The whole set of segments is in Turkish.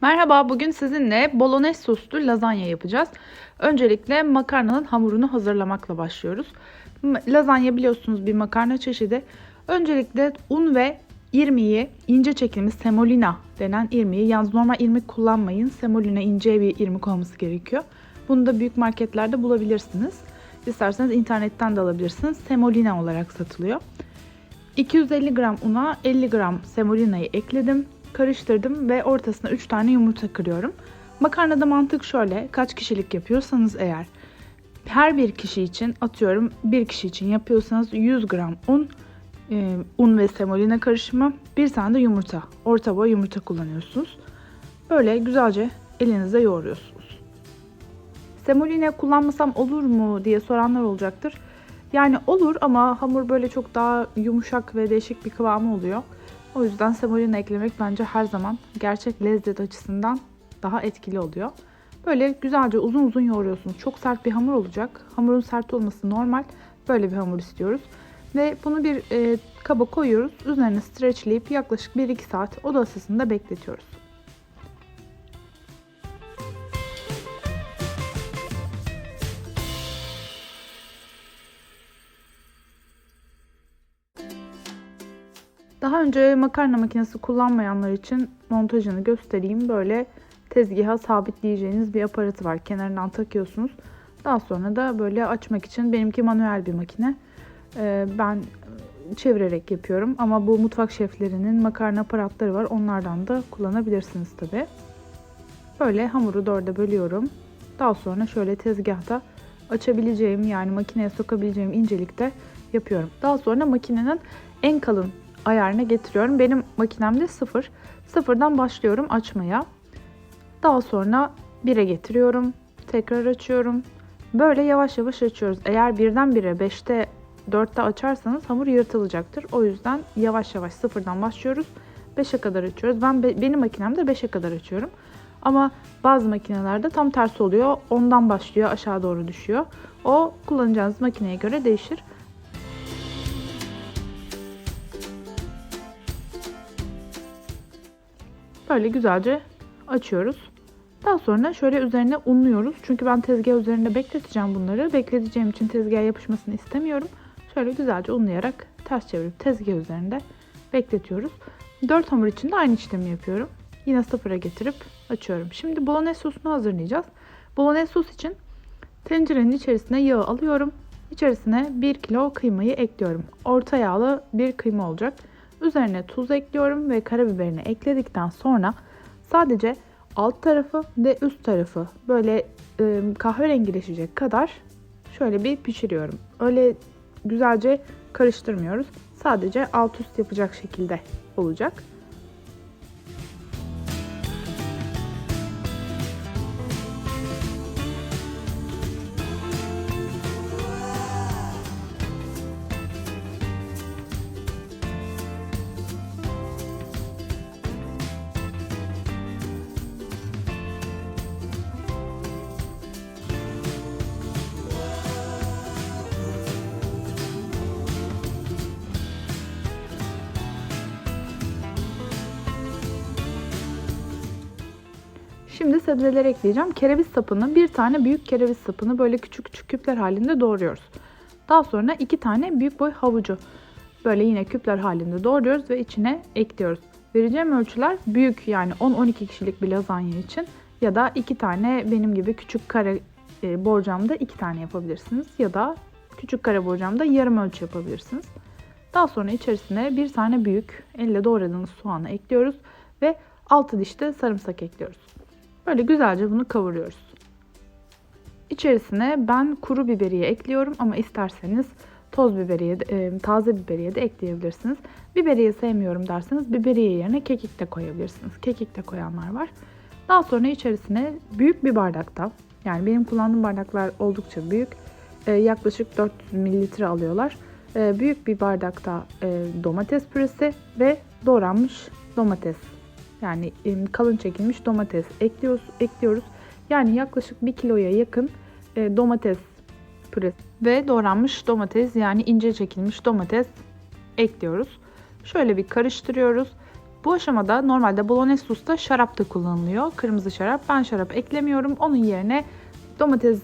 Merhaba, bugün sizinle bolognese soslu lazanya yapacağız. Öncelikle makarnanın hamurunu hazırlamakla başlıyoruz. Lazanya biliyorsunuz bir makarna çeşidi. Öncelikle un ve irmiği, ince çekilmiş semolina denen irmiği, yalnız normal irmik kullanmayın. Semolina ince bir irmik olması gerekiyor. Bunu da büyük marketlerde bulabilirsiniz. İsterseniz internetten de alabilirsiniz. Semolina olarak satılıyor. 250 gram una 50 gram semolinayı ekledim. Karıştırdım ve ortasına 3 tane yumurta kırıyorum. Makarnada mantık şöyle. Kaç kişilik yapıyorsanız eğer her bir kişi için atıyorum bir kişi için yapıyorsanız 100 gram un, e, un ve semolina karışımı, bir tane de yumurta. Orta boy yumurta kullanıyorsunuz. Böyle güzelce elinizde yoğuruyorsunuz. Semolina kullanmasam olur mu diye soranlar olacaktır. Yani olur ama hamur böyle çok daha yumuşak ve değişik bir kıvamı oluyor. O yüzden semolina eklemek bence her zaman gerçek lezzet açısından daha etkili oluyor. Böyle güzelce uzun uzun yoğuruyorsunuz. Çok sert bir hamur olacak. Hamurun sert olması normal. Böyle bir hamur istiyoruz. Ve bunu bir e, kaba koyuyoruz. Üzerine streçleyip yaklaşık 1-2 saat oda ısısında bekletiyoruz. Daha önce makarna makinesi kullanmayanlar için montajını göstereyim. Böyle tezgaha sabitleyeceğiniz bir aparatı var. Kenarından takıyorsunuz. Daha sonra da böyle açmak için benimki manuel bir makine. Ee, ben çevirerek yapıyorum ama bu mutfak şeflerinin makarna aparatları var. Onlardan da kullanabilirsiniz tabi. Böyle hamuru dörde bölüyorum. Daha sonra şöyle tezgahta açabileceğim yani makineye sokabileceğim incelikte yapıyorum. Daha sonra makinenin en kalın ayarına getiriyorum. Benim makinemde sıfır. Sıfırdan başlıyorum açmaya. Daha sonra 1'e getiriyorum. Tekrar açıyorum. Böyle yavaş yavaş açıyoruz. Eğer birden 1'e 5'te 4'te açarsanız hamur yırtılacaktır. O yüzden yavaş yavaş sıfırdan başlıyoruz. 5'e kadar açıyoruz. Ben benim makinemde 5'e kadar açıyorum. Ama bazı makinelerde tam tersi oluyor. Ondan başlıyor, aşağı doğru düşüyor. O kullanacağınız makineye göre değişir. Böyle güzelce açıyoruz. Daha sonra şöyle üzerine unluyoruz. Çünkü ben tezgah üzerinde bekleteceğim bunları. Bekleteceğim için tezgaha yapışmasını istemiyorum. Şöyle güzelce unlayarak ters çevirip tezgah üzerinde bekletiyoruz. 4 hamur için de aynı işlemi yapıyorum. Yine sıfıra getirip açıyorum. Şimdi bolognese sosunu hazırlayacağız. Bolognese sos için tencerenin içerisine yağı alıyorum. İçerisine 1 kilo kıymayı ekliyorum. Orta yağlı bir kıyma olacak. Üzerine tuz ekliyorum ve karabiberini ekledikten sonra sadece alt tarafı ve üst tarafı böyle e, kahverengileşecek kadar şöyle bir pişiriyorum. Öyle güzelce karıştırmıyoruz. Sadece alt üst yapacak şekilde olacak. Şimdi sebzeleri ekleyeceğim. Kereviz sapını, bir tane büyük kereviz sapını böyle küçük küçük küpler halinde doğruyoruz. Daha sonra iki tane büyük boy havucu böyle yine küpler halinde doğruyoruz ve içine ekliyoruz. Vereceğim ölçüler büyük yani 10-12 kişilik bir lazanya için ya da iki tane benim gibi küçük kare e, borcamda iki tane yapabilirsiniz ya da küçük kare borcamda yarım ölçü yapabilirsiniz. Daha sonra içerisine bir tane büyük elle doğradığınız soğanı ekliyoruz ve 6 diş de sarımsak ekliyoruz. Böyle güzelce bunu kavuruyoruz. İçerisine ben kuru biberiye ekliyorum ama isterseniz toz biberiye, e, taze biberiye de ekleyebilirsiniz. Biberiye sevmiyorum derseniz biberiye yerine kekik de koyabilirsiniz. Kekik de koyanlar var. Daha sonra içerisine büyük bir bardakta, yani benim kullandığım bardaklar oldukça büyük, e, yaklaşık 400 mililitre alıyorlar. E, büyük bir bardakta domates püresi ve doğranmış domates yani kalın çekilmiş domates ekliyoruz. ekliyoruz. Yani yaklaşık 1 kiloya yakın domates püresi ve doğranmış domates yani ince çekilmiş domates ekliyoruz. Şöyle bir karıştırıyoruz. Bu aşamada normalde bolognese sosta şarap da kullanılıyor. Kırmızı şarap. Ben şarap eklemiyorum. Onun yerine domates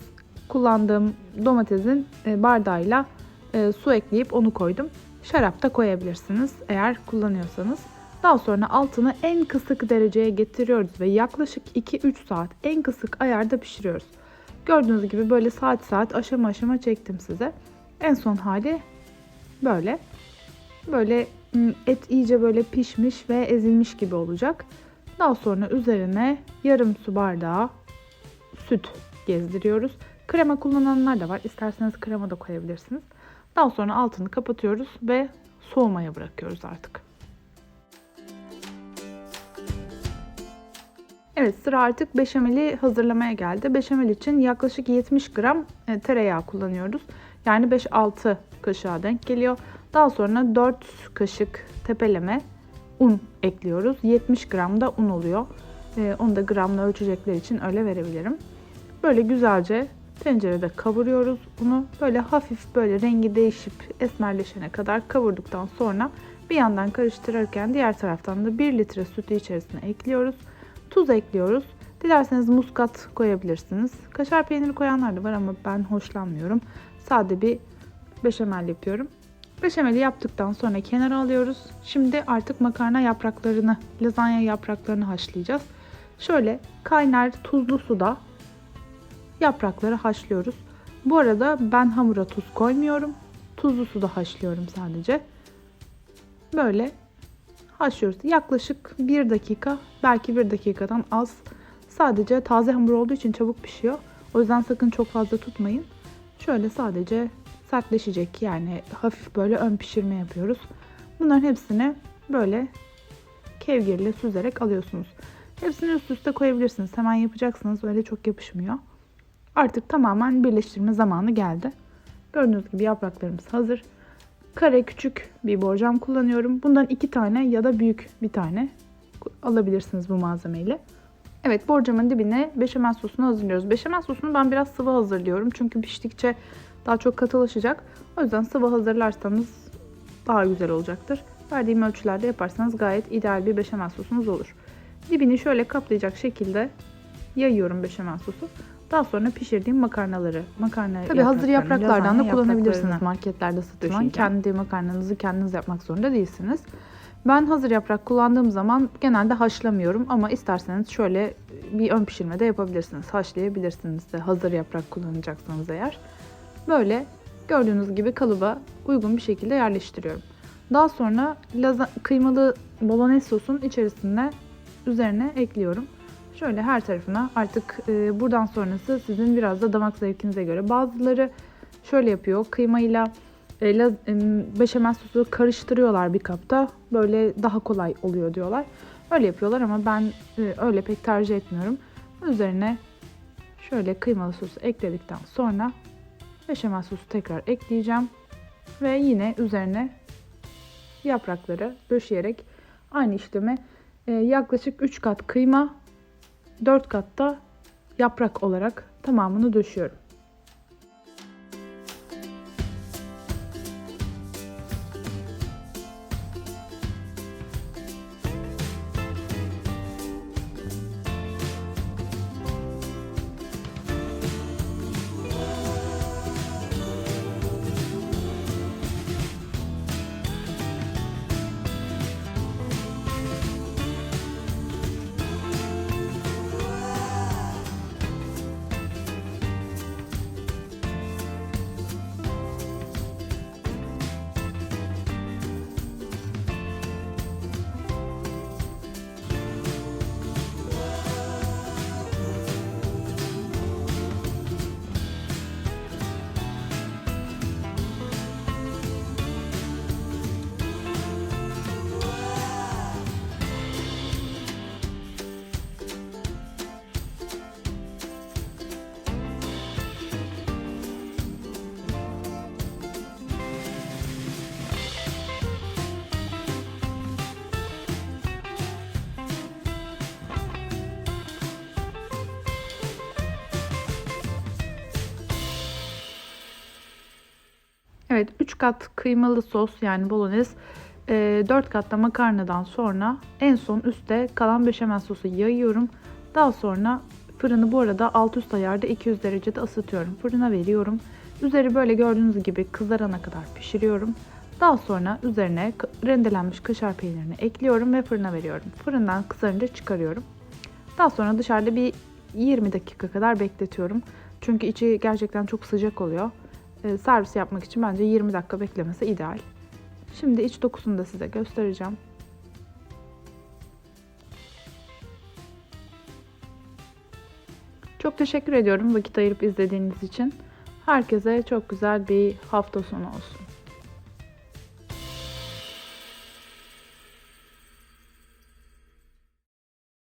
kullandığım domatesin e, bardağıyla e, su ekleyip onu koydum. Şarap da koyabilirsiniz eğer kullanıyorsanız. Daha sonra altını en kısık dereceye getiriyoruz ve yaklaşık 2-3 saat en kısık ayarda pişiriyoruz. Gördüğünüz gibi böyle saat saat aşama aşama çektim size. En son hali böyle. Böyle m, et iyice böyle pişmiş ve ezilmiş gibi olacak. Daha sonra üzerine yarım su bardağı süt gezdiriyoruz. Krema kullananlar da var. İsterseniz krema da koyabilirsiniz. Daha sonra altını kapatıyoruz ve soğumaya bırakıyoruz artık. Evet sıra artık beşameli hazırlamaya geldi. Beşamel için yaklaşık 70 gram e, tereyağı kullanıyoruz. Yani 5-6 kaşığa denk geliyor. Daha sonra 4 kaşık tepeleme un ekliyoruz. 70 gram da un oluyor. E, onu da gramla ölçecekler için öyle verebilirim. Böyle güzelce tencerede kavuruyoruz. Bunu böyle hafif böyle rengi değişip esmerleşene kadar kavurduktan sonra bir yandan karıştırırken diğer taraftan da 1 litre sütü içerisine ekliyoruz. Tuz ekliyoruz. Dilerseniz muskat koyabilirsiniz. Kaşar peyniri koyanlar da var ama ben hoşlanmıyorum. Sade bir beşamel yapıyorum. Beşameli yaptıktan sonra kenara alıyoruz. Şimdi artık makarna yapraklarını, lazanya yapraklarını haşlayacağız. Şöyle kaynar tuzlu suda yaprakları haşlıyoruz. Bu arada ben hamura tuz koymuyorum. Tuzlu suda haşlıyorum sadece. Böyle haşlıyoruz. Yaklaşık 1 dakika, belki 1 dakikadan az. Sadece taze hamur olduğu için çabuk pişiyor. O yüzden sakın çok fazla tutmayın. Şöyle sadece sertleşecek yani hafif böyle ön pişirme yapıyoruz. Bunların hepsini böyle kevgirle süzerek alıyorsunuz. Hepsini üst üste koyabilirsiniz. Hemen yapacaksınız öyle çok yapışmıyor. Artık tamamen birleştirme zamanı geldi. Gördüğünüz gibi yapraklarımız hazır. Kare küçük bir borcam kullanıyorum. Bundan iki tane ya da büyük bir tane alabilirsiniz bu malzemeyle. Evet borcamın dibine beşamel sosunu hazırlıyoruz. Beşamel sosunu ben biraz sıvı hazırlıyorum. Çünkü piştikçe daha çok katılaşacak. O yüzden sıvı hazırlarsanız daha güzel olacaktır. Verdiğim ölçülerde yaparsanız gayet ideal bir beşamel sosunuz olur. Dibini şöyle kaplayacak şekilde yayıyorum beşamel sosu. Daha sonra pişirdiğim makarnaları, makarna Tabii hazır yapraklardan da kullanabilirsiniz. marketlerde satılan. Döşeyeceğim. Kendi makarnanızı kendiniz yapmak zorunda değilsiniz. Ben hazır yaprak kullandığım zaman genelde haşlamıyorum ama isterseniz şöyle bir ön pişirme de yapabilirsiniz. Haşlayabilirsiniz de hazır yaprak kullanacaksanız eğer. Böyle gördüğünüz gibi kalıba uygun bir şekilde yerleştiriyorum. Daha sonra laza- kıymalı bolognese sosun içerisine üzerine ekliyorum. Şöyle her tarafına artık e, buradan sonrası sizin biraz da damak zevkinize göre. Bazıları şöyle yapıyor. Kıymayla e, laz- e, beşamel sosu karıştırıyorlar bir kapta. Böyle daha kolay oluyor diyorlar. Öyle yapıyorlar ama ben e, öyle pek tercih etmiyorum. Üzerine şöyle kıymalı sosu ekledikten sonra beşamel sosu tekrar ekleyeceğim. Ve yine üzerine yaprakları döşeyerek aynı işlemi e, yaklaşık 3 kat kıyma 4 katta yaprak olarak tamamını döşüyorum. Evet 3 kat kıymalı sos yani bolognese 4 katta makarnadan sonra en son üste kalan beşamel sosu yayıyorum. Daha sonra fırını bu arada alt üst ayarda 200 derecede ısıtıyorum. Fırına veriyorum. Üzeri böyle gördüğünüz gibi kızarana kadar pişiriyorum. Daha sonra üzerine rendelenmiş kaşar peynirini ekliyorum ve fırına veriyorum. Fırından kızarınca çıkarıyorum. Daha sonra dışarıda bir 20 dakika kadar bekletiyorum. Çünkü içi gerçekten çok sıcak oluyor. Ee, servis yapmak için bence 20 dakika beklemesi ideal. Şimdi iç dokusunu da size göstereceğim. Çok teşekkür ediyorum vakit ayırıp izlediğiniz için. Herkese çok güzel bir hafta sonu olsun.